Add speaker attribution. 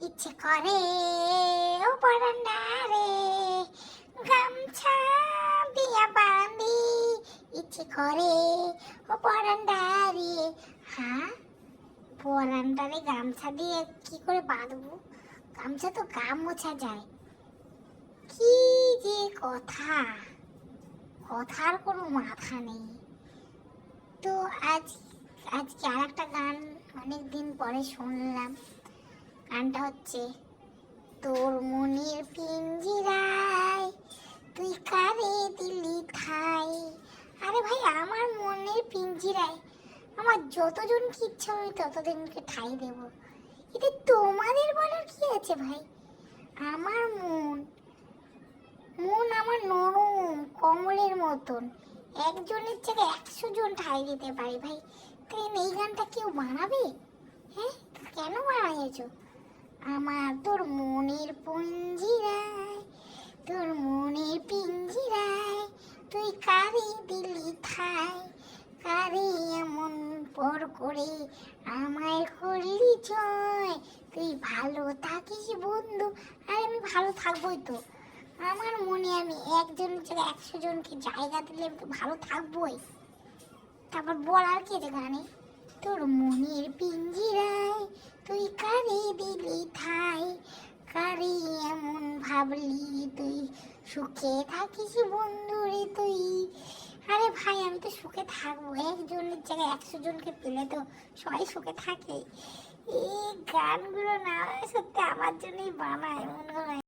Speaker 1: ইচ্ছে করে ও পরান্ডারে, গামছা দিয়া বাঁধি। ইচ্ছে করে ও পরান্ডারে হ্যাঁ? পরান্ডারে গামছা দিয়ে কি করে বাঁধবো? গামছা তো গা মোছা যায়। কি যে কথা? কথার কোনো মাথা নেই। তো আজ, আজকে আর একটা গান অনেক দিন পরে শুনলাম। গানটা হচ্ছে, তোর মনের পিঞ্জিরায় তুই কারে দিলি ঠাই? আরে ভাই, আমার মনের পিঞ্জিরায়, আমার যতজন কি ইচ্ছা হবে ততজনকে ঠাই দেব। এতে তোমাদের বলার কি আছে ভাই? আমার মন মন আমার নরম, কমলের মতন। একজনের জায়গায় একশো জন ঠাই দিতে পারি ভাই। তাই এই গানটা কেউ বানাবে? হ্যাঁ কেন বানিয়েছ আমার তোর মনের পঞ্জিরায়, তোর মনের পিঞ্জিরায়, তুই কারে দিলি ঠাই কারে এমন পর করে আমায় করলি জয়? তুই ভালো থাকিস বন্ধু, আর আমি ভালো থাকবোই তো। আমার মনে আমি একজন জায়গায় একশো জনকে জায়গা দিলে আমি তো ভালো থাকবোই। তারপর বলার কে আছে গানে তোর মনের পিঞ্জিরায় ভাবলি তুই, সুখে থাকিস বন্ধুরে তুই। আরে ভাই, আমি তো সুখে থাকব। একজনের জায়গায় একশো জনকে পেলে তো সবাই সুখে থাকে। এই গানগুলো না সত্যি আমার জন্যই বানায়, মনে হয়।